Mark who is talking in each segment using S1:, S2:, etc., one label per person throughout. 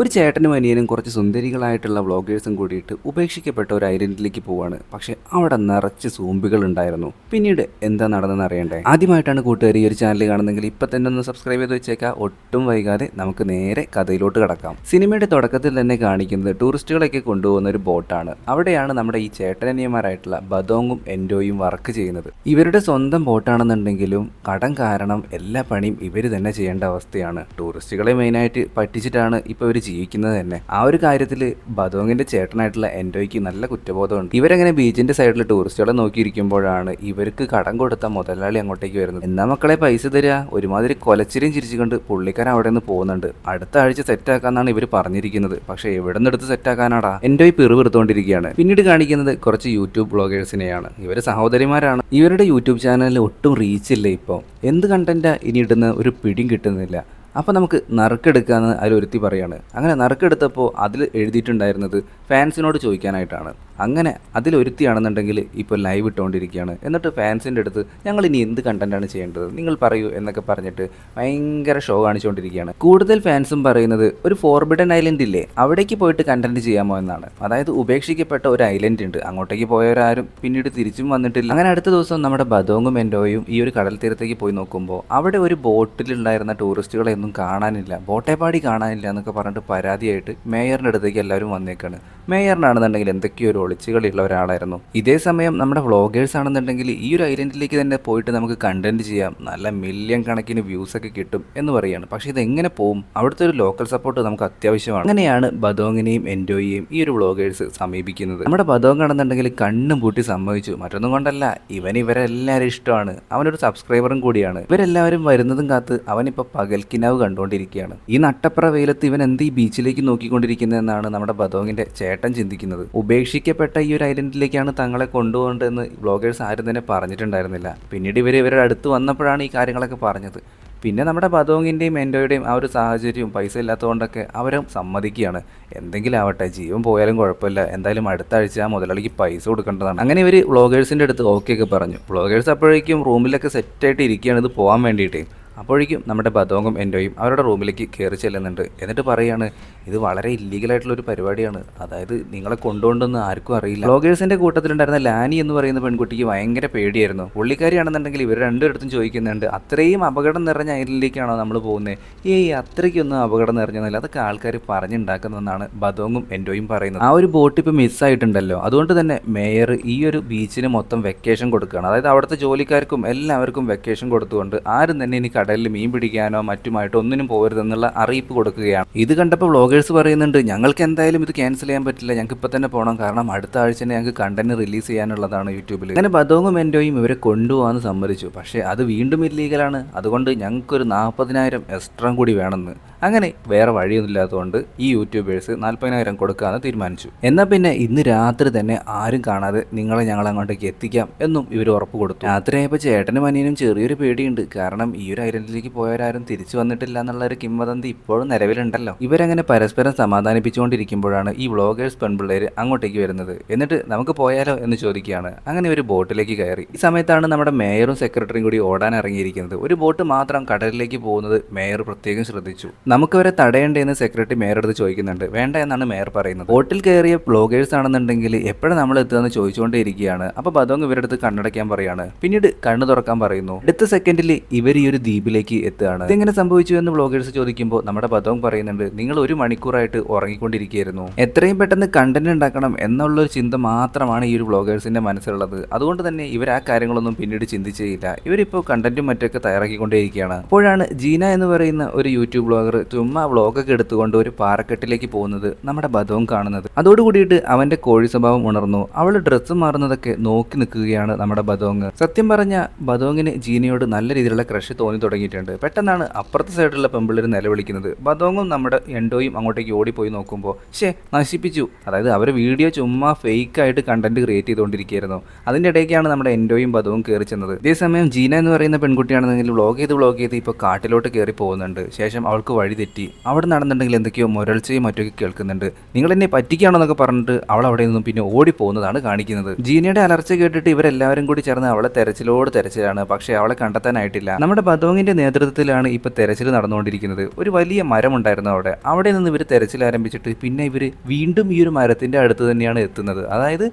S1: ഒരു ചേട്ടനും അനിയനും കുറച്ച് സുന്ദരികളായിട്ടുള്ള വ്ളോഗേഴ്സും കൂടിയിട്ട് ഉപേക്ഷിക്കപ്പെട്ട ഒരു ഐലൻഡിലേക്ക് പോവാണ്. പക്ഷെ അവിടെ നിറച്ച് സൂമ്പികൾ ഉണ്ടായിരുന്നു. പിന്നീട് എന്താ നടന്നെന്ന് അറിയണ്ടേ? ആദ്യമായിട്ടാണ് കൂട്ടുകാർ ഈ ഒരു ചാനൽ കാണുന്നെങ്കിൽ ഇപ്പം തന്നെ ഒന്ന് സബ്സ്ക്രൈബ് ചെയ്ത് വെച്ചേക്കാം. ഒട്ടും വൈകാതെ നമുക്ക് നേരെ കഥയിലോട്ട് കടക്കാം. സിനിമയുടെ തുടക്കത്തിൽ തന്നെ കാണിക്കുന്നത് ടൂറിസ്റ്റുകളൊക്കെ കൊണ്ടുപോകുന്ന ഒരു ബോട്ടാണ്. അവിടെയാണ് നമ്മുടെ ഈ ചേട്ടനനിയന്മാരായിട്ടുള്ള ബദോങ്ങും എൻഡോയും വർക്ക് ചെയ്യുന്നത്. ഇവരുടെ സ്വന്തം ബോട്ടാണെന്നുണ്ടെങ്കിലും കടം കാരണം എല്ലാ പണിയും ഇവർ തന്നെ ചെയ്യേണ്ട അവസ്ഥയാണ്. ടൂറിസ്റ്റുകളെ മെയിനായിട്ട് പറ്റിച്ചിട്ടാണ് ഇപ്പോൾ ഇവർ ജീവിക്കുന്നത് തന്നെ. ആ ഒരു കാര്യത്തിൽ ബദോങ്ങിന്റെ ചേട്ടനായിട്ടുള്ള എൻഡോയ്ക്ക് നല്ല കുറ്റബോധമുണ്ട്. ഇവരങ്ങനെ ബീച്ചിന്റെ സൈഡിൽ ടൂറിസ്റ്റുകളെ നോക്കിയിരിക്കുമ്പോഴാണ് ഇവർക്ക് കടം കൊടുത്ത മുതലാളി അങ്ങോട്ടേക്ക് വരുന്നത്. എന്നാ മക്കളെ പൈസ തരിക ഒരുമാതിരി കൊലച്ചിരിയും ചിരിച്ചുകൊണ്ട് പുള്ളിക്കാരൻ അവിടെ നിന്ന് പോകുന്നുണ്ട്. അടുത്ത ആഴ്ച സെറ്റാക്കാന്നാണ് ഇവർ പറഞ്ഞിരിക്കുന്നത്. പക്ഷേ എവിടെ നിന്ന് എടുത്ത് സെറ്റാക്കാനാടാ എൻഡോയ് പിറുപിറുത്തോണ്ടിരിക്കുകയാണ്. പിന്നീട് കാണിക്കുന്നത് കുറച്ച് യൂട്യൂബ് ബ്ലോഗേഴ്സിനെയാണ്. ഇവർ സഹോദരിമാരാണ്. ഇവരുടെ യൂട്യൂബ് ചാനലിൽ ഒട്ടും റീച്ചില്ല ഇപ്പോൾ എന്ത് കണ്ടന്റാ ഇനി ഇടുന്ന ഒരു പിടിയും കിട്ടുന്നില്ല. അപ്പോൾ നമുക്ക് നറുക്കെടുക്കാമെന്ന് അതിൽ ഒരുത്തി പറയാണ്. അങ്ങനെ നറുക്കെടുത്തപ്പോൾ അതിൽ എഴുതിയിട്ടുണ്ടായിരുന്നത് ഫാൻസിനോട് ചോദിക്കാനായിട്ടാണ്. അങ്ങനെ അതിലൊരുത്തിയാണെന്നുണ്ടെങ്കിൽ ഇപ്പോൾ ലൈവ് ഇട്ടുകൊണ്ടിരിക്കുകയാണ് എന്നിട്ട് ഫാൻസിന്റെ അടുത്ത് ഞങ്ങൾ ഇനി എന്ത് കണ്ടന്റാണ് ചെയ്യേണ്ടത്? നിങ്ങൾ പറയൂ എന്നൊക്കെ പറഞ്ഞിട്ട് ഭയങ്കര ഷോ കാണിച്ചുകൊണ്ടിരിക്കുകയാണ് കൂടുതൽ ഫാൻസും പറയുന്നത് ഒരു ഫോർബിഡൻ ഐലൻഡ് ഇല്ലേ? അവിടേക്ക് പോയിട്ട് കണ്ടന്റ് ചെയ്യാമോ എന്നാണ്. അതായത് ഉപേക്ഷിക്കപ്പെട്ട ഒരു ഐലൻഡ് ഉണ്ട്. അങ്ങോട്ടേക്ക് പോയവരാരും പിന്നീട് തിരിച്ചും വന്നിട്ടില്ല. അങ്ങനെ അടുത്ത ദിവസം നമ്മുടെ ബദോങ്ങും എൻഡോയും ഈ ഒരു കടൽ തീരത്തേക്ക് പോയി നോക്കുമ്പോൾ അവിടെ ഒരു ബോട്ടിലുണ്ടായിരുന്ന ടൂറിസ്റ്റുകളെ ഒന്നും കാണാനില്ല. ബോട്ടേപ്പാടി കാണാനില്ല എന്നൊക്കെ പറഞ്ഞിട്ട് പരാതിയായിട്ട് മേയറിന്റെ അടുത്തേക്ക് എല്ലാവരും വന്നേക്കാണ്. മേയറിനാണെന്നുണ്ടെങ്കിൽ എന്തൊക്കെയോ ഒരു ഒളിച്ചുകളിയുള്ള ഒരാളായിരുന്നു. ഇതേ സമയം നമ്മുടെ വ്ളോഗേഴ്സ് ആണെന്നുണ്ടെങ്കിൽ ഈ ഒരു ഐലൻഡിലേക്ക് തന്നെ പോയിട്ട് നമുക്ക് കണ്ടന്റ് ചെയ്യാം. നല്ല മില്യൺ കണക്കിന് വ്യൂസ് ഒക്കെ കിട്ടും എന്ന് പറയാണ്. പക്ഷേ ഇത് എങ്ങനെ പോകും അവിടുത്തെ ഒരു ലോക്കൽ സപ്പോർട്ട് നമുക്ക് അത്യാവശ്യമാണ്. അങ്ങനെയാണ് ബദോങ്ങിനെയും എൻഡോയെയും ഈ ഒരു വ്ളോഗേഴ്സ് സമീപിക്കുന്നത്. നമ്മുടെ ബദോങ് ആണെന്നുണ്ടെങ്കിൽ കണ്ണും പൂട്ടി സമ്മതിച്ചു. മറ്റൊന്നും കൊണ്ടല്ല. ഇവൻ ഇവരെല്ലാവരും ഇഷ്ടമാണ്. അവനൊരു സബ്സ്ക്രൈബറും കൂടിയാണ്. ഇവരെല്ലാവരും വരുന്നതും കാത്ത് അവനിപ്പോൾ പകൽക്കിനാവ് കണ്ടുകൊണ്ടിരിക്കുകയാണ് ഈ നട്ടപ്ര വെയിലത്ത് ഇവൻ എന്ത് ഈ ബീച്ചിലേക്ക് നോക്കിക്കൊണ്ടിരിക്കുന്നതെന്നാണ് നമ്മുടെ ബദോങ്ങിന്റെ ചേട്ടൻ ചിന്തിക്കുന്നത്. ഉപേക്ഷിക്കപ്പെട്ട ഈ ഒരു ഐലൻഡിലേക്കാണ് തങ്ങളെ കൊണ്ടുപോകേണ്ടതെന്ന് ബ്ലോഗേഴ്സ് ആരും തന്നെ പറഞ്ഞിട്ടുണ്ടായിരുന്നില്ല. പിന്നീട് ഇവർ ഇവരുടെ അടുത്ത് വന്നപ്പോഴാണ് ഈ കാര്യങ്ങളൊക്കെ പറഞ്ഞത്. പിന്നെ നമ്മുടെ ബദോങ്ങിന്റെയും എൻഡോയുടെയും ആ ഒരു സാഹചര്യവും പൈസ ഇല്ലാത്തതുകൊണ്ടൊക്കെ അവരും സമ്മതിക്കുകയാണ്. എന്തെങ്കിലും ആവട്ടെ ജീവൻ പോയാലും കുഴപ്പമില്ല. എന്തായാലും അടുത്ത ആഴ്ച ആ മുതലാളിക്ക് പൈസ കൊടുക്കേണ്ടതാണ്. അങ്ങനെ ഇവർ വ്ളോഗേഴ്സിന്റെ അടുത്ത് ഓക്കെ ഒക്കെ പറഞ്ഞു. വ്ളോഗേഴ്സ് അപ്പോഴേക്കും റൂമിലൊക്കെ സെറ്റായിട്ട് ഇരിക്കുകയാണ് ഇത് പോകാൻ വേണ്ടിയിട്ട്. അപ്പോഴേക്കും നമ്മുടെ ബദോങ്ങും എൻഡോയും അവരുടെ റൂമിലേക്ക് കയറി ചെല്ലുന്നുണ്ട്. എന്നിട്ട് പറയാണ് ഇത് വളരെ ഇല്ലീഗലായിട്ടുള്ള ഒരു പരിപാടിയാണ്. അതായത് നിങ്ങളെ കൊണ്ടുകൊണ്ടെന്ന് ആർക്കും അറിയില്ല. ബ്ലോഗേഴ്സിന്റെ കൂട്ടത്തിലുണ്ടായിരുന്ന ലാനി എന്ന് പറയുന്ന പെൺകുട്ടിക്ക് ഭയങ്കര പേടിയായിരുന്നു. പുള്ളിക്കാരിയാണെന്നുണ്ടെങ്കിൽ ഇവർ രണ്ടിടത്തും ചോദിക്കുന്നുണ്ട് അത്രയും അപകടം നിറഞ്ഞ ഐലിലേക്കാണോ നമ്മൾ പോകുന്നത് ഏയ് അത്രയ്ക്കൊന്നും അപകടം നിറഞ്ഞതല്ല അതൊക്കെ ആൾക്കാർ പറഞ്ഞുണ്ടാക്കുന്നതെന്നാണ് ബദോങ്ങും എൻഡോയും പറയുന്നത്. ആ ഒരു ബോട്ട് ഇപ്പോൾ മിസ്സായിട്ടുണ്ടല്ലോ. അതുകൊണ്ട് തന്നെ മേയർ ഈ ഒരു ബീച്ചിന് മൊത്തം വെക്കേഷൻ കൊടുക്കുകയാണ്. അതായത് അവിടുത്തെ ജോലിക്കാർക്കും എല്ലാവർക്കും വെക്കേഷൻ കൊടുത്തുകൊണ്ട് ആരും തന്നെ ഇനി കടലിൽ മീൻ പിടിക്കാനോ മറ്റുമായിട്ടോ ഒന്നിനും പോകരുതെന്നുള്ള അറിയിപ്പ് കൊടുക്കുകയാണ്. ഇത് കണ്ടപ്പോൾ വ്ളോഗേഴ്സ് പറയുന്നുണ്ട് ഞങ്ങൾക്ക് എന്തായാലും ഇത് ക്യാൻസൽ ചെയ്യാൻ പറ്റില്ല. ഞങ്ങൾക്ക് ഇപ്പം തന്നെ പോകണം കാരണം അടുത്ത ആഴ്ച തന്നെ ഞങ്ങൾക്ക് കണ്ടന്റ് റിലീസ് ചെയ്യാനുള്ളതാണ് യൂട്യൂബിൽ അങ്ങനെ ബദോങ്ങും എൻഡോയും ഇവരെ കൊണ്ടുപോകാമെന്ന് സമ്മതിച്ചു. പക്ഷേ അത് വീണ്ടും ഇല്ലീഗലാണ് അതുകൊണ്ട് ഞങ്ങൾക്കൊരു നാൽപ്പതിനായിരം എക്സ്ട്രാ കൂടി വേണമെന്ന്. അങ്ങനെ വേറെ വഴിയൊന്നുമില്ലാത്തതുകൊണ്ട് ഈ യൂട്യൂബേഴ്സ് നാൽപ്പതിനായിരം കൊടുക്കാമെന്ന് തീരുമാനിച്ചു. എന്നാൽ പിന്നെ ഇന്ന് രാത്രി തന്നെ ആരും കാണാതെ നിങ്ങളെ ഞങ്ങൾ അങ്ങോട്ടേക്ക് എത്തിക്കാം എന്നും ഇവർ ഉറപ്പ് കൊടുത്തു. രാത്രിയായപ്പോൾ ചേട്ടനും അനിയനും ചെറിയൊരു പേടിയുണ്ട്. കാരണം ഈ ഒരു ഐലൻഡിലേക്ക് പോയവരാരും തിരിച്ചു വന്നിട്ടില്ല എന്നുള്ള ഒരു കിംവദന്തി ഇപ്പോഴും നിലവിലുണ്ടല്ലോ. ഇവരങ്ങനെ പരസ്പരം സമാധാനിപ്പിച്ചുകൊണ്ടിരിക്കുമ്പോഴാണ് ഈ വ്ളോഗേഴ്സ് പെൺപിള്ളേർ അങ്ങോട്ടേക്ക് വരുന്നത്. എന്നിട്ട് നമുക്ക് പോയാലോ എന്ന് ചോദിക്കുകയാണ്. അങ്ങനെ ഒരു ബോട്ടിലേക്ക് കയറി. ഈ സമയത്താണ് നമ്മുടെ മേയറും സെക്രട്ടറിയും കൂടി ഓടാൻ ഇറങ്ങിയിരിക്കുന്നത്. ഒരു ബോട്ട് മാത്രം കടലിലേക്ക് പോകുന്നത് മേയർ പ്രത്യേകം ശ്രദ്ധിച്ചു. നമുക്ക് വരെ തടയേണ്ടതെന്ന് സെക്രട്ടറി മേയർ അടുത്ത് ചോദിക്കുന്നുണ്ട്. വേണ്ട എന്നാണ് മേയർ പറയുന്നത്. ബോട്ടിൽ കയറിയ ബ്ലോഗേഴ്സ് ആണെന്നുണ്ടെങ്കിൽ എപ്പോഴും നമ്മൾ എത്തുകയെന്ന് ചോദിച്ചുകൊണ്ടേ ഇരിക്കുകയാണ് അപ്പോൾ ബദോങ് ഇവരടുത്ത് കണ്ണടയ്ക്കാൻ പറയാണ്. പിന്നീട് കണ്ണു തുറക്കാൻ പറയുന്നു. അടുത്ത സെക്കൻഡിൽ ഇവർ ഈ ഒരു ദ്വീപിലേക്ക് എത്തുകയാണ്. ഇതെങ്ങനെ സംഭവിച്ചു എന്ന് ബ്ലോഗേഴ്സ് ചോദിക്കുമ്പോൾ നമ്മുടെ ബദോങ് പറയുന്നുണ്ട് നിങ്ങൾ ഒരു മണിക്കൂറായിട്ട് ഉറങ്ങിക്കൊണ്ടിരിക്കുകയായിരുന്നു. എത്രയും പെട്ടെന്ന് കണ്ടന്റ് ഉണ്ടാക്കണം എന്നുള്ള ഒരു ചിന്ത മാത്രമാണ് ഈ ഒരു ബ്ലോഗേഴ്സിന്റെ മനസ്സിലുള്ളത്. അതുകൊണ്ട് തന്നെ ഇവർ ആ കാര്യങ്ങളൊന്നും പിന്നീട് ചിന്തിച്ചേയില്ല. ഇവരിപ്പോൾ കണ്ടന്റും മറ്റൊക്കെ തയ്യാറാക്കിക്കൊണ്ടേയിരിക്കുകയാണ്. അപ്പോഴാണ് ജീന എന്ന് പറയുന്ന ഒരു യൂട്യൂബ് ബ്ലോഗർ ചുമ്മാ വ്ളോഗൊക്കെ എടുത്തുകൊണ്ട് ഒരു പാറക്കെട്ടിലേക്ക് പോകുന്നത് നമ്മുടെ ബദവും കാണുന്നത്. അതോടുകൂടിയിട്ട് അവന്റെ കോഴി സ്വഭാവം ഉണർന്നു. അവൾ ഡ്രസ്സ് മാറുന്നതൊക്കെ നോക്കി നിൽക്കുകയാണ് നമ്മുടെ ബദോങ് സത്യം പറഞ്ഞ ബദോങ്ങിന് ജീനയോട് നല്ല രീതിയിലുള്ള ക്രഷ് തോന്നി തുടങ്ങിയിട്ടുണ്ട്. പെട്ടെന്നാണ് അപ്പുറത്തെ സൈഡിലുള്ള പെമ്പിളിൽ നിലവിളിക്കുന്നത്. ബദോങ്ങും നമ്മുടെ എൻഡോയും അങ്ങോട്ടേക്ക് ഓടിപ്പോയി നോക്കുമ്പോൾ ഷേ നശിപ്പിച്ചു. അതായത് അവർ വീഡിയോ ചുമ്മാ ഫേക്ക് ആയിട്ട് കണ്ടന്റ് ക്രിയേറ്റ് ചെയ്തുകൊണ്ടിരിക്കുകയായിരുന്നു. അതിന്റെ ഇടയ്ക്കാണ് നമ്മുടെ എൻഡോയും ബദവും കയറി ചെന്നത്. ഇതേസമയം ജീന എന്ന് പറയുന്ന പെൺകുട്ടിയാണെന്നെങ്കിൽ വ്ളോഗ് ചെയ്ത് വ്ളോഗ് ചെയ്ത് ഇപ്പോൾ കാട്ടിലോട്ട് കയറി പോകുന്നുണ്ട്. ശേഷം അവൾക്ക് വഴി തെറ്റി അവിടെ നടന്നുണ്ടെങ്കിൽ എന്തൊക്കെയോ മുരൾച്ചയും മറ്റൊക്കെ കേൾക്കുന്നുണ്ട്. നിങ്ങൾ എന്നെ പറ്റിക്കുകയാണെന്നൊക്കെ പറഞ്ഞിട്ട് അവൾ അവിടെ നിന്നും പിന്നെ ഓടിപ്പോകുന്നതാണ് കാണിക്കുന്നത്. ജീനയുടെ അലർച്ച കേട്ടിട്ട് ഇവരെല്ലാവരും കൂടി ചേർന്ന് അവളെ തെരച്ചിലോട് തെരച്ചിലാണ്. പക്ഷേ അവളെ കണ്ടെത്താനായിട്ടില്ല. നമ്മുടെ ബദോങ്ങിന്റെ നേതൃത്വത്തിലാണ് ഇപ്പൊ തെരച്ചിൽ നടന്നുകൊണ്ടിരിക്കുന്നത്. ഒരു വലിയ മരം ഉണ്ടായിരുന്നു അവിടെ. അവിടെ നിന്ന് ഇവർ തെരച്ചിൽ ആരംഭിച്ചിട്ട് പിന്നെ ഇവർ വീണ്ടും ഈ ഒരു മരത്തിന്റെ അടുത്ത് തന്നെയാണ് എത്തുന്നത്. അതായത്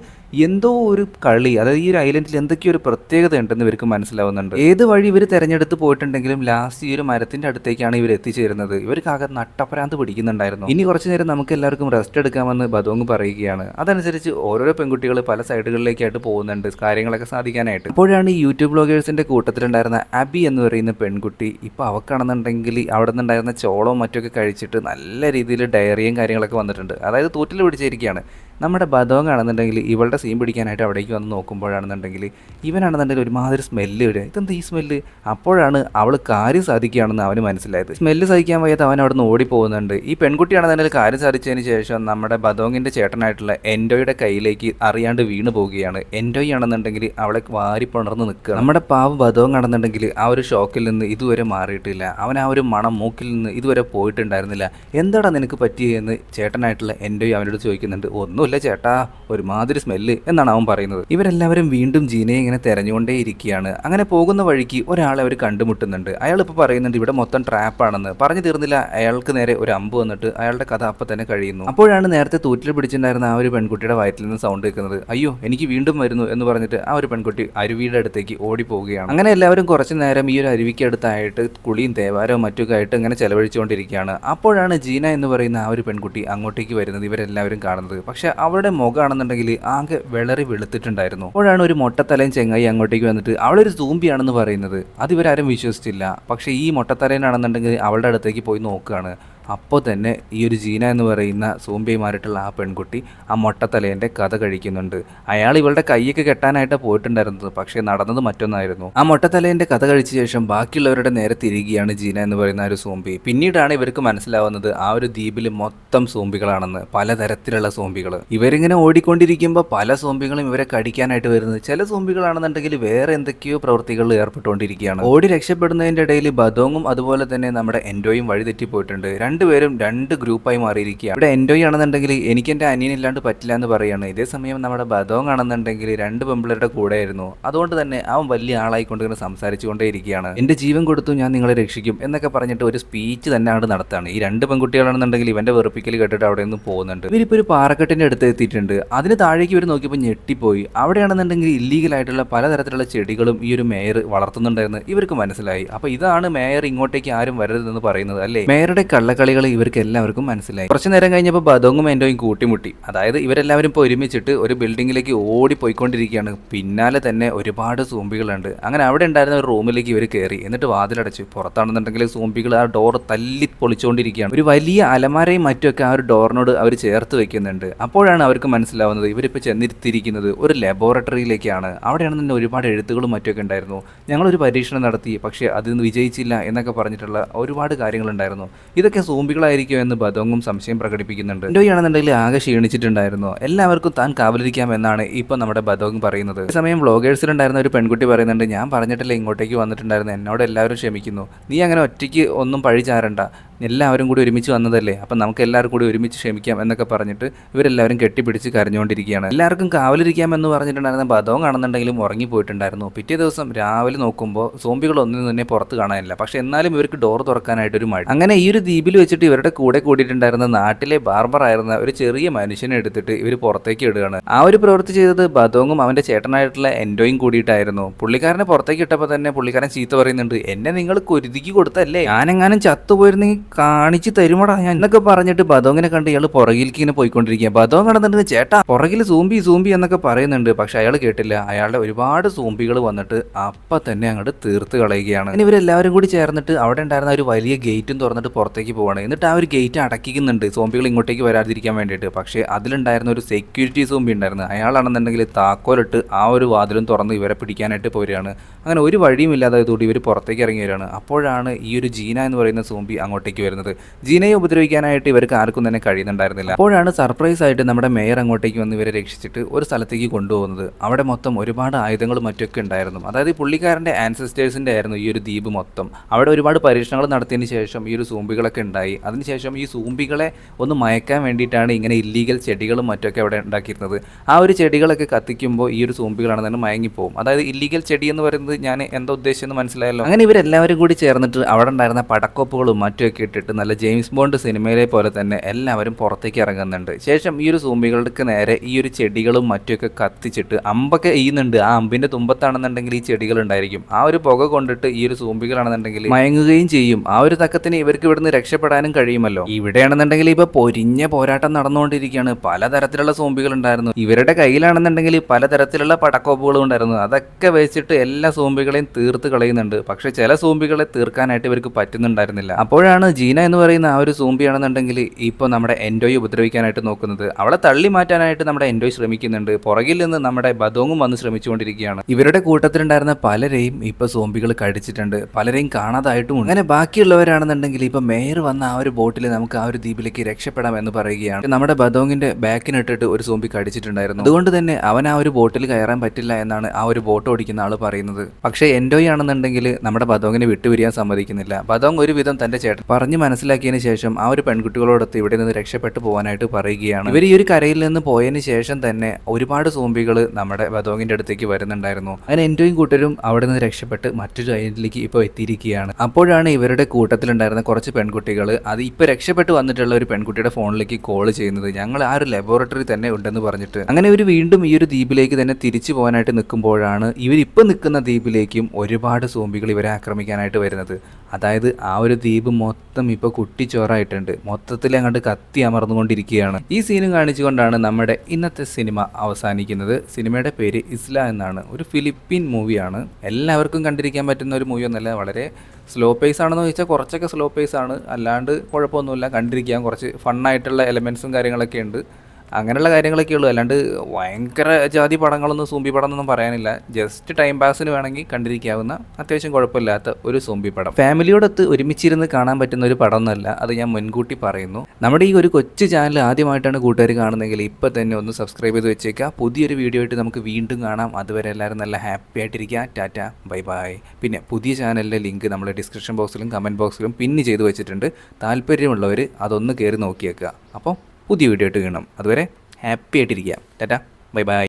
S1: എന്തോ ഒരു കളി അതായത് ഈ ഒരു ഐലൻഡിൽ എന്തൊക്കെയോ ഒരു പ്രത്യേകത ഉണ്ടെന്ന് ഇവർക്ക് മനസ്സിലാവുന്നുണ്ട്. ഏത് വഴി ഇവർ തെരഞ്ഞെടുത്ത് പോയിട്ടുണ്ടെങ്കിലും ലാസ്റ്റ് ഈ ഒരു മരത്തിന്റെ അടുത്തേക്കാണ് ഇവർ എത്തിച്ചേരുന്നത്. ഇവർക്കാകെ നട്ടപ്പരാന്ത് പിടിക്കുന്നുണ്ടായിരുന്നു. ഇനി കുറച്ചു നേരം നമുക്ക് എല്ലാവർക്കും റെസ്റ്റ് എടുക്കാമെന്ന് ബദോങ് പറയുകയാണ്. അതനുസരിച്ച് ഓരോരോ പെൺകുട്ടികൾ പല സൈഡുകളിലേക്കായിട്ട് പോകുന്നുണ്ട്. കാര്യങ്ങളൊക്കെ സാധിക്കാനായിട്ട്. അപ്പോഴാണ് ഈ യൂട്യൂബ് ബ്ലോഗേഴ്സിന്റെ കൂട്ടത്തിലുണ്ടായിരുന്ന അബി എന്ന് പറയുന്ന പെൺകുട്ടി ഇപ്പൊ അവക്കാണെന്നുണ്ടെങ്കിൽ അവിടെ നിന്നുണ്ടായിരുന്ന ചോളവും മറ്റൊക്കെ കഴിച്ചിട്ട് നല്ല രീതിയിൽ ഡയറിയും കാര്യങ്ങളൊക്കെ വന്നിട്ടുണ്ട്. അതായത് തൂറ്റിൽ പിടിച്ചിരിക്കുകയാണ്. നമ്മുടെ ബദോങ് ആണെന്നുണ്ടെങ്കിൽ ഇവളുടെ സീൻ പിടിക്കാനായിട്ട് അവിടേക്ക് വന്ന് നോക്കുമ്പോഴാണെന്നുണ്ടെങ്കിൽ ഇവനാണെന്നുണ്ടെങ്കിൽ ഒരുമാതിരി സ്മെല്ല് വരിക ഇതെന്താ ഈ സ്മെല്ല് അപ്പോഴാണ് അവൾ കാര്യം സാധിക്കുകയാണെന്ന് അവന് മനസ്സിലായത്. സ്മെല്ല് സാധിക്കാൻ വയ്യാത്ത അവൻ അവിടെ നിന്ന് ഓടിപ്പോകുന്നുണ്ട്. ഈ പെൺകുട്ടിയാണെന്നുണ്ടെങ്കിൽ കാര്യം സാധിച്ചതിന് ശേഷം നമ്മുടെ ബദോങ്ങിന്റെ ചേട്ടനായിട്ടുള്ള എൻഡോയുടെ കയ്യിലേക്ക് അറിയാണ്ട് വീണ് പോവുകയാണ്. എൻഡോയി ആണെന്നുണ്ടെങ്കിൽ അവളെ വാരി പുണർന്ന് നിൽക്കുക നമ്മുടെ പാവ് ബദോങ് ആണെന്നുണ്ടെങ്കിൽ ആ ഒരു ഷോക്കിൽ നിന്ന് ഇതുവരെ മാറിയിട്ടില്ല. അവൻ ആ ഒരു മണം മൂക്കിൽ നിന്ന് ഇതുവരെ പോയിട്ടുണ്ടായിരുന്നില്ല. എന്താടാ നിനക്ക് പറ്റിയെന്ന് ചേട്ടനായിട്ടുള്ള എൻഡോയി അവനോട് ചോദിക്കുന്നുണ്ട്. ഒന്നുമില്ല ചേട്ടാ ഒരുമാതിരി സ്മെല്ല് എന്നാണ് അവൻ പറയുന്നത്. ഇവരെല്ലാവരും വീണ്ടും ജീനയെ ഇങ്ങനെ തെരഞ്ഞുകൊണ്ടേ ഇരിക്കുകയാണ്. അങ്ങനെ പോകുന്ന വഴിക്ക് ഒരാളെ അവർ കണ്ടുമുട്ടുന്നുണ്ട്. അയാൾ ഇപ്പോൾ പറയുന്നുണ്ട് ഇവിടെ മൊത്തം ട്രാപ്പാണെന്ന് പറഞ്ഞു തീർന്നില്ല അയാൾക്ക് നേരെ ഒരു അമ്പ് വന്നിട്ട് അയാളുടെ കഥ അപ്പം തന്നെ കഴിയുന്നു. അപ്പോഴാണ് നേരത്തെ തൂറ്റിൽ പിടിച്ചിട്ടുണ്ടായിരുന്ന ആ ഒരു പെൺകുട്ടിയുടെ വയറ്റിൽ നിന്ന് സൗണ്ട് കേൾക്കുന്നത്. അയ്യോ എനിക്ക് വീണ്ടും വരുന്നു എന്ന് പറഞ്ഞിട്ട് ആ ഒരു പെൺകുട്ടി അരുവിയുടെ അടുത്തേക്ക് ഓടിപ്പോവുകയാണ്. അങ്ങനെ എല്ലാവരും കുറച്ച് നേരം ഈ ഒരു അരുവിക്ക് അടുത്തായിട്ട് കുളിയും തേവാരവും മറ്റൊക്കെ ആയിട്ട് ഇങ്ങനെ ചെലവഴിച്ചുകൊണ്ടിരിക്കുകയാണ്. അപ്പോഴാണ് ജീന എന്ന് പറയുന്ന ആ ഒരു പെൺകുട്ടി അങ്ങോട്ടേക്ക് വരുന്നത് ഇവരെല്ലാവരും കാണുന്നത്. പക്ഷെ അവളുടെ മുഖമാണെന്നുണ്ടെങ്കിൽ ആകെ വിളറി വെളുത്തിട്ടുണ്ടായിരുന്നു. അപ്പോഴാണ് ഒരു മൊട്ടത്തലയും ചെങ്ങായി അങ്ങോട്ടേക്ക് വന്നിട്ട് അവളൊരു സൂമ്പിയാണെന്ന് പറയുന്നത്. അത് ഇവരാരും വിശ്വസിച്ചില്ല. പക്ഷേ ഈ മൊട്ടത്തലയനാണെന്നുണ്ടെങ്കിൽ അവളുടെ അടുത്തേക്ക് പോയി നോക്കുകയാണ്. അപ്പോൾ തന്നെ ഈ ഒരു ജീന എന്ന് പറയുന്ന സോംബിയുമായിട്ടുള്ള ആ പെൺകുട്ടി ആ മൊട്ടത്തലേന്റെ കഥ കഴിക്കുന്നുണ്ട്. അയാൾ ഇവളുടെ കൈയൊക്കെ കെട്ടാനായിട്ട് പോയിട്ടുണ്ടായിരുന്നത് പക്ഷേ നടന്നത് മറ്റൊന്നായിരുന്നു. ആ മൊട്ടത്തലേന്റെ കഥ കഴിച്ച ശേഷം ബാക്കിയുള്ളവരുടെ നേരെ തിരികെയാണ് ജീന എന്ന് പറയുന്ന ഒരു സൂമ്പി പിന്നീടാണ് ഇവർക്ക് മനസ്സിലാവുന്നത് ആ ഒരു ദ്വീപിൽ മൊത്തം സൂമ്പികളാണെന്ന് പലതരത്തിലുള്ള സൂമ്പികൾ ഇവരിങ്ങനെ ഓടിക്കൊണ്ടിരിക്കുമ്പോൾ പല സൂമ്പികളും ഇവരെ കടിക്കാനായിട്ട് വരുന്നത് ചില സൂമ്പികളാണെന്നുണ്ടെങ്കിൽ വേറെ എന്തൊക്കെയോ പ്രവൃത്തികളിൽ ഏർപ്പെട്ടുകൊണ്ടിരിക്കുകയാണ്. ഓടി രക്ഷപ്പെടുന്നതിന്റെ ഇടയിൽ ബദോങ്ങും അതുപോലെ തന്നെ നമ്മുടെ എൻഡോയും വഴിതെറ്റിപ്പോയിട്ടുണ്ട് രണ്ടുപേരും രണ്ട് ഗ്രൂപ്പായി മാറിയിരിക്കുകയാണ്. ഇവിടെ എൻഡോയി ആണെന്നുണ്ടെങ്കിൽ എനിക്ക് എന്റെ അനിയനില്ലാണ്ട് പറ്റില്ല എന്ന് പറയാണ്. ഇതേ സമയം നമ്മുടെ ബദോങ് ആണെന്നുണ്ടെങ്കിൽ രണ്ട് പെമ്പിളരുടെ കൂടെ ആയിരുന്നു അതുകൊണ്ട് തന്നെ അവൻ വലിയ ആളായിക്കൊണ്ട് ഇങ്ങനെ സംസാരിച്ചുകൊണ്ടേ ഇരിക്കുകയാണ് എന്റെ ജീവൻ കൊടുത്തു ഞാൻ നിങ്ങളെ രക്ഷിക്കും എന്നൊക്കെ പറഞ്ഞിട്ട് ഒരു സ്പീച്ച് തന്നെ അവിടെ നടത്താണ്. ഈ രണ്ട് പെൺകുട്ടികളാണെന്നുണ്ടെങ്കിൽ ഇവന്റെ വെറുപ്പിക്കൽ കേട്ടിട്ട് അവിടെ നിന്ന് പോകുന്നുണ്ട്. ഇവരിപ്പോൾ ഒരു പാറക്കെട്ടിന്റെ അടുത്ത് എത്തിയിട്ടുണ്ട്. അതിന് താഴേക്ക് ഇവർ നോക്കിയപ്പോൾ ഞെട്ടിപ്പോയി. അവിടെയാണെന്നുണ്ടെങ്കിൽ ഇല്ലീഗലായിട്ടുള്ള പലതരത്തിലുള്ള ചെടികളും ഈ ഒരു മേയർ വളർത്തുന്നുണ്ടായിരുന്നു. ഇവർക്ക് മനസ്സിലായി. അപ്പോൾ ഇതാണ് മേയർ ഇങ്ങോട്ടേക്ക് ആരും വരരുതെന്ന് പറയുന്നത് അല്ലേ? മേയറുടെ കള്ളക്കളികൾ ഇവർക്ക് എല്ലാവർക്കും മനസ്സിലായി. കുറച്ച് നേരം കഴിഞ്ഞപ്പോൾ ബദോങ്ങും എന്റെയും കൂട്ടിമുട്ടി. അതായത് ഇവരെല്ലാവരും ഇപ്പോൾ ഒരുമിച്ചിട്ട് ഒരു ബിൽഡിങ്ങിലേക്ക് ഓടി പോയിക്കൊണ്ടിരിക്കുകയാണ് പിന്നാലെ തന്നെ ഒരുപാട് സൂമ്പികളുണ്ട് അങ്ങനെ അവിടെ ഉണ്ടായിരുന്ന ഒരു റൂമിലേക്ക് ഇവർ കയറി. എന്നിട്ട് വാതിലടച്ച് പുറത്താണെന്നുണ്ടെങ്കിൽ സൂമ്പികൾ ആ ഡോർ തല്ലി പൊളിച്ചുകൊണ്ടിരിക്കുകയാണ് ഒരു വലിയ അലമാരയും മറ്റുമൊക്കെ ആ ഒരു ഡോറിനോട് അവർ ചേർത്ത് വെക്കുന്നുണ്ട്. അപ്പോഴാണ് അവർക്ക് മനസ്സിലാവുന്നത് ഇവരിപ്പോൾ ചെന്നിരുത്തിയിരിക്കുന്നത് ഒരു ലബോറട്ടറിയിലേക്കാണ് അവിടെയാണ് തന്നെ ഒരുപാട് എഴുത്തുകളും മറ്റൊക്കെ ഉണ്ടായിരുന്നു. ഞങ്ങളൊരു പരീക്ഷണം നടത്തി പക്ഷേ അതിൽ നിന്ന് വിജയിച്ചില്ല എന്നൊക്കെ പറഞ്ഞിട്ടുള്ള ഒരുപാട് കാര്യങ്ങളുണ്ടായിരുന്നു. ഇതൊക്കെ സൂമ്പികളായിരിക്കും എന്ന് ബദോങ്ങും സംശയം പ്രകടിപ്പിക്കുന്നുണ്ട്. എൻഡോയി ആണെന്നുണ്ടെങ്കിൽ ആകെ ക്ഷീണിച്ചിട്ടുണ്ടായിരുന്നു? എല്ലാവർക്കും താൻ കാവലിരിക്കാം എന്നാണ് ഇപ്പോൾ നമ്മുടെ ബദോങ് പറയുന്നത്. ഈ സമയം വ്ളോഗേഴ്സിലുണ്ടായിരുന്ന ഒരു പെൺകുട്ടി പറയുന്നുണ്ട് ഞാൻ പറഞ്ഞിട്ടില്ല ഇങ്ങോട്ടേക്ക് വന്നിട്ടുണ്ടായിരുന്നു എന്നോട് എല്ലാവരും ക്ഷമിക്കുന്നു. നീ അങ്ങനെ ഒറ്റയ്ക്ക് ഒന്നും പഴി ചാരണ്ട എല്ലാവരും കൂടി ഒരുമിച്ച് വന്നതല്ലേ? അപ്പം നമുക്ക് എല്ലാവരും കൂടി ഒരുമിച്ച് ക്ഷമിക്കാം എന്നൊക്കെ പറഞ്ഞിട്ട് ഇവരെല്ലാവരും കെട്ടിപ്പിടിച്ച് കരഞ്ഞുകൊണ്ടിരിക്കുകയാണ് എല്ലാവർക്കും കാവലിരിക്കാം എന്ന് പറഞ്ഞിട്ടുണ്ടായിരുന്ന ബദവും കാണുന്നുണ്ടെങ്കിലും ഉറങ്ങിപ്പോയിട്ടുണ്ടായിരുന്നു. പിറ്റേ ദിവസം രാവിലെ നോക്കുമ്പോൾ സോംബികൾ ഒന്നും തന്നെ പുറത്ത് കാണാനില്ല. പക്ഷേ എന്നാലും ഇവർക്ക് ഡോർ തുറക്കാനായിട്ട് ഒരു മഴ അങ്ങനെ ഈ ഒരു ദ്വീപിൽ വെച്ചിട്ട് ഇവരുടെ കൂടെ കൂടിയിട്ടുണ്ടായിരുന്ന നാട്ടിലെ ബാർബർ ആയിരുന്ന ഒരു ചെറിയ മനുഷ്യനെ എടുത്തിട്ട് ഇവർ പുറത്തേക്ക് ഇടുകയാണ്. ആ ഒരു പ്രവൃത്തി ചെയ്തത് ബദോങ്ങും അവന്റെ ചേട്ടനായിട്ടുള്ള എൻഡോയും കൂടിയിട്ടായിരുന്നു. പുള്ളിക്കാരനെ പുറത്തേക്ക് ഇട്ടപ്പോൾ തന്നെ പുള്ളിക്കാരൻ ചീത്ത പറയുന്നുണ്ട് എന്നെ നിങ്ങൾ കുരുതിക്ക് കൊടുത്തല്ലേ? ഞാനെങ്ങാനും ചത്തുപോയിരുന്നെങ്കിൽ കാണിച്ച് തരുമടാ ഞാൻ എന്നൊക്കെ പറഞ്ഞിട്ട് ബദോങ്ങിനെ കണ്ട് ഇയാൾ പുറകിലേക്ക് ഇങ്ങനെ പോയിക്കൊണ്ടിരിക്കുക ബദോങ് നടന്നിട്ട് ചേട്ടാ പുറകിൽ സൂമ്പി സൂമ്പി എന്നൊക്കെ പറയുന്നുണ്ട് പക്ഷെ അയാൾ കേട്ടില്ല. അയാളുടെ ഒരുപാട് സൂമ്പികൾ വന്നിട്ട് അപ്പം തന്നെ അങ്ങോട്ട് തീർത്ത് കളയുകയാണ്. ഇനി ഇവരെല്ലാവരും കൂടി ചേർന്നിട്ട് അവിടെ ഉണ്ടായിരുന്ന ഒരു വലിയ ഗേറ്റും തുറന്നിട്ട് പുറത്തേക്ക് പോവാണ്. എന്നിട്ട് ആ ഒരു ഗേറ്റ് അടക്കിക്കുന്നുണ്ട് സോംബികൾ ഇങ്ങോട്ടേക്ക് വരാതിരിക്കാൻ വേണ്ടിയിട്ട്. പക്ഷേ അതിലുണ്ടായിരുന്ന ഒരു സെക്യൂരിറ്റി സോംബി ഉണ്ടായിരുന്നു. അയാളാണെന്നുണ്ടെങ്കിൽ താക്കോലിട്ട് ആ ഒരു വാതിലും തുറന്ന് ഇവരെ പിടിക്കാനായിട്ട് പോരുകയാണ്. അങ്ങനെ ഒരു വഴിയും ഇല്ലാതായതുകൊണ്ട് ഇവർ പുറത്തേക്ക് ഇറങ്ങി വരികയാണ്. അപ്പോഴാണ് ഈ ഒരു ജീന എന്ന് പറയുന്ന സോംബി അങ്ങോട്ടേക്ക് അങ്ങോട്ടേക്ക് വരുന്നത്. ജീനയെ ഉപദ്രവിക്കാനായിട്ട് ഇവർക്ക് ആർക്കും തന്നെ കഴിയുന്നുണ്ടായിരുന്നില്ല. അപ്പോഴാണ് സർപ്രൈസ് ആയിട്ട് നമ്മുടെ മേയർ അങ്ങോട്ടേക്ക് വന്ന് ഇവരെ രക്ഷിച്ചിട്ട് ഒരു സ്ഥലത്തേക്ക് കൊണ്ടുപോകുന്നത്. അവിടെ മൊത്തം ഒരുപാട് ആയുധങ്ങളും മറ്റൊക്കെ ഉണ്ടായിരുന്നു. അതായത് പുള്ളിക്കാരന്റെ ആൻസസ്റ്റേഴ്സിന്റെ ആയിരുന്നു ഈ ഒരു ദ്വീപ് മൊത്തം. അവിടെ ഒരുപാട് പരീക്ഷണങ്ങൾ നടത്തിയതിന് ശേഷം ഈ ഒരു സൂമ്പികളൊക്കെ ഉണ്ടായി. അതിനുശേഷം ഈ സൂമ്പികളെ ഒന്ന് മയക്കാൻ വേണ്ടിയിട്ടാണ് ഇങ്ങനെ ഇല്ലീഗൽ ചെടികളും മറ്റൊക്കെ അവിടെ ഉണ്ടാക്കിയിരുന്നത്. ആ ഒരു ചെടികളൊക്കെ കത്തിക്കുമ്പോൾ ഈ ഒരു സൂമ്പികളാണ് തന്നെ മയങ്ങിപ്പോവും. അതായത് ഇല്ലീഗൽ ചെടി എന്ന് പറയുന്നത് ഞാൻ എന്താ ഉദ്ദേശിച്ചെന്ന് മനസ്സിലായല്ലോ? അങ്ങനെ ഇവരെല്ലാവരും കൂടി ചേർന്നിട്ട് അവിടെ ഉണ്ടായിരുന്ന പടക്കോപ്പുകളും മറ്റുമൊക്കെ ഇട്ടിട്ട് നല്ല ജെയിംസ് ബോണ്ട് സിനിമയിലെ പോലെ തന്നെ എല്ലാവരും പുറത്തേക്ക് ഇറങ്ങുന്നുണ്ട്. ശേഷം ഈ ഒരു സൂമികൾക്ക് നേരെ ഈ ഒരു ചെടികളും മറ്റുമൊക്കെ കത്തിച്ചിട്ട് അമ്പൊക്കെ ചെയ്യുന്നുണ്ട് ആ അമ്പിന്റെ തുമ്പത്താണെന്നുണ്ടെങ്കിൽ ഈ ചെടികൾ ഉണ്ടായിരിക്കും. ആ ഒരു പുക കൊണ്ടിട്ട് ഈ ഒരു സൂമ്പികളാണെന്നുണ്ടെങ്കിൽ മയങ്ങുകയും ചെയ്യും. ആ ഒരു തക്കത്തിന് ഇവർക്ക് ഇവിടുന്ന് രക്ഷപ്പെടാനും കഴിയുമല്ലോ. ഇവിടെയാണെന്നുണ്ടെങ്കിൽ ഇപ്പൊ പൊരിഞ്ഞ പോരാട്ടം നടന്നുകൊണ്ടിരിക്കുകയാണ്. പലതരത്തിലുള്ള സൂമ്പികൾ ഉണ്ടായിരുന്നു. ഇവരുടെ കയ്യിലാണെന്നുണ്ടെങ്കിൽ പലതരത്തിലുള്ള പടക്കോപ്പുകളും ഉണ്ടായിരുന്നു. അതൊക്കെ വെച്ചിട്ട് എല്ലാ സൂമ്പികളെയും തീർത്ത് കളയുന്നുണ്ട്. പക്ഷെ ചില സൂമ്പികളെ തീർക്കാനായിട്ട് ഇവർക്ക് പറ്റുന്നുണ്ടായിരുന്നില്ല. അപ്പോഴാണ് ജീന എന്ന് പറയുന്ന ആ ഒരു സൂമ്പിയാണെന്നുണ്ടെങ്കിൽ ഇപ്പോൾ നമ്മുടെ എൻഡോയെ ഉപദ്രവിക്കാനായിട്ട് നോക്കുന്നത്. അവളെ തള്ളി മാറ്റാനായിട്ട് നമ്മുടെ എൻഡോയ് ശ്രമിക്കുന്നുണ്ട്. പുറകിൽ നിന്ന് നമ്മുടെ ബദോങ്ങും വന്ന് ശ്രമിച്ചുകൊണ്ടിരിക്കുകയാണ്. ഇവരുടെ കൂട്ടത്തിലുണ്ടായിരുന്ന പലരെയും ഇപ്പോൾ സോംബികൾ കടിച്ചിട്ടുണ്ട്. പലരെയും കാണാതായിട്ടും അങ്ങനെ ബാക്കിയുള്ളവരാണെന്നുണ്ടെങ്കിൽ ഇപ്പോൾ മേയർ വന്ന ആ ഒരു ബോട്ടിൽ നമുക്ക് ആ ഒരു ദ്വീപിലേക്ക് രക്ഷപ്പെടാം എന്ന് പറയുകയാണ്. നമ്മുടെ ബദോങ്ങിന്റെ ബാക്കിനിട്ടിട്ട് ഒരു സോംബി കടിച്ചിട്ടുണ്ടായിരുന്നു. അതുകൊണ്ട് തന്നെ അവൻ ആ ഒരു ബോട്ടിൽ കയറാൻ പറ്റില്ല എന്നാണ് ആ ഒരു ബോട്ട് ഓടിക്കുന്ന ആൾ പറയുന്നത്. പക്ഷേ എൻഡോയ് ആണെന്നുണ്ടെങ്കിൽ നമ്മുടെ ബദോങ്ങിനെ വിട്ടുപിരിയാൻ സമ്മതിക്കുന്നില്ല. ബദോങ് ഒരുവിധം തന്റെ ചേട്ടൻ പറഞ്ഞു മനസ്സിലാക്കിയതിന് ശേഷം ആ ഒരു പെൺകുട്ടികളോടൊത്ത് ഇവിടെ നിന്ന് രക്ഷപ്പെട്ടു പോകാനായിട്ട് പറയുകയാണ്. ഇവർ ഈ ഒരു കരയിൽ നിന്ന് പോയതിന് ശേഷം തന്നെ ഒരുപാട് സോംബികൾ നമ്മുടെ ബദോങ്ങിന്റെ അടുത്തേക്ക് വരുന്നുണ്ടായിരുന്നു. അങ്ങനെ എന്റെയും കൂട്ടരും അവിടെ നിന്ന് രക്ഷപ്പെട്ട് മറ്റൊരു ഐലൻഡിലേക്ക് ഇപ്പോൾ എത്തിയിരിക്കുകയാണ്. അപ്പോഴാണ് ഇവരുടെ കൂട്ടത്തിലുണ്ടായിരുന്ന കുറച്ച് പെൺകുട്ടികൾ അത് ഇപ്പോൾ രക്ഷപ്പെട്ട് വന്നിട്ടുള്ള ഒരു പെൺകുട്ടിയുടെ ഫോണിലേക്ക് കോൾ ചെയ്യുന്നത്. ഞങ്ങൾ ആ ഒരു ലബോറട്ടറി തന്നെ ഉണ്ടെന്ന് പറഞ്ഞിട്ട്. അങ്ങനെ ഇവർ വീണ്ടും ഈ ഒരു ദ്വീപിലേക്ക് തന്നെ തിരിച്ചു പോകാനായിട്ട് നിൽക്കുമ്പോഴാണ് ഇവരിപ്പോൾ നിൽക്കുന്ന ദ്വീപിലേക്കും ഒരുപാട് സോംബികൾ ഇവരെ ആക്രമിക്കാനായിട്ട് വരുന്നത്. അതായത് ആ ഒരു ദ്വീപ് മൊത്തം ഇപ്പോൾ കുട്ടിച്ചോറായിട്ടുണ്ട്. മൊത്തത്തിൽ അങ്ങോട്ട് കത്തി അമർന്നുകൊണ്ടിരിക്കുകയാണ്. ഈ സീനും കാണിച്ചുകൊണ്ടാണ് നമ്മുടെ ഇന്നത്തെ സിനിമ അവസാനിക്കുന്നത്. സിനിമയുടെ പേര് ഇസ്ല എന്നാണ്. ഒരു ഫിലിപ്പീൻ മൂവിയാണ്. എല്ലാവർക്കും കണ്ടിരിക്കാൻ പറ്റുന്ന ഒരു മൂവി ഒന്നല്ല വളരെ സ്ലോ പേസ് ആണെന്ന് ചോദിച്ചാൽ കുറച്ചൊക്കെ സ്ലോ പേസ് ആണ്. അല്ലാണ്ട് കുഴപ്പമൊന്നുമില്ല. കണ്ടിരിക്കാൻ കുറച്ച് ഫണ്ണായിട്ടുള്ള എലമെൻസും കാര്യങ്ങളൊക്കെ ഉണ്ട്. അങ്ങനെയുള്ള കാര്യങ്ങളൊക്കെ ഉള്ളൂ. അല്ലാണ്ട് ഭയങ്കര ജാതി പടങ്ങളൊന്നും സൂമ്പി പടം എന്നൊന്നും പറയാനില്ല. ജസ്റ്റ് ടൈം പാസിന് വേണമെങ്കിൽ കണ്ടിരിക്കാവുന്ന അത്യാവശ്യം കുഴപ്പമില്ലാത്ത ഒരു സൂമ്പി പടം. ഫാമിലിയോടൊത്ത് ഒരുമിച്ചിരുന്ന് കാണാൻ പറ്റുന്ന ഒരു പടം എന്നല്ല അത് ഞാൻ മുൻകൂട്ടി പറയുന്നു. നമ്മുടെ ഈ ഒരു കൊച്ചു ചാനൽ ആദ്യമായിട്ടാണ് കൂട്ടുകാർ കാണുന്നതെങ്കിൽ ഇപ്പം തന്നെ ഒന്ന് സബ്സ്ക്രൈബ് ചെയ്ത് വെച്ചേക്കുക. പുതിയൊരു വീഡിയോ ആയിട്ട് നമുക്ക് വീണ്ടും കാണാം. അതുവരെ എല്ലാവരും നല്ല ഹാപ്പി ആയിട്ടിരിക്കുക. ടാറ്റ ബൈ ബൈ പിന്നെ പുതിയ ചാനലിന്റെ ലിങ്ക് നമ്മൾ ഡിസ്ക്രിപ്ഷൻ ബോക്സിലും കമന്റ് ബോക്സിലും പിന്ന് ചെയ്ത് വെച്ചിട്ടുണ്ട്. താല്പര്യമുള്ളവർ അതൊന്ന് കയറി നോക്കിയേക്കുക. അപ്പോൾ പുതിയ വീഡിയോ ആയിട്ട് കാണാം. അതുവരെ ഹാപ്പി ആയിട്ടിരിക്കുക. ടാറ്റ. Bye bye.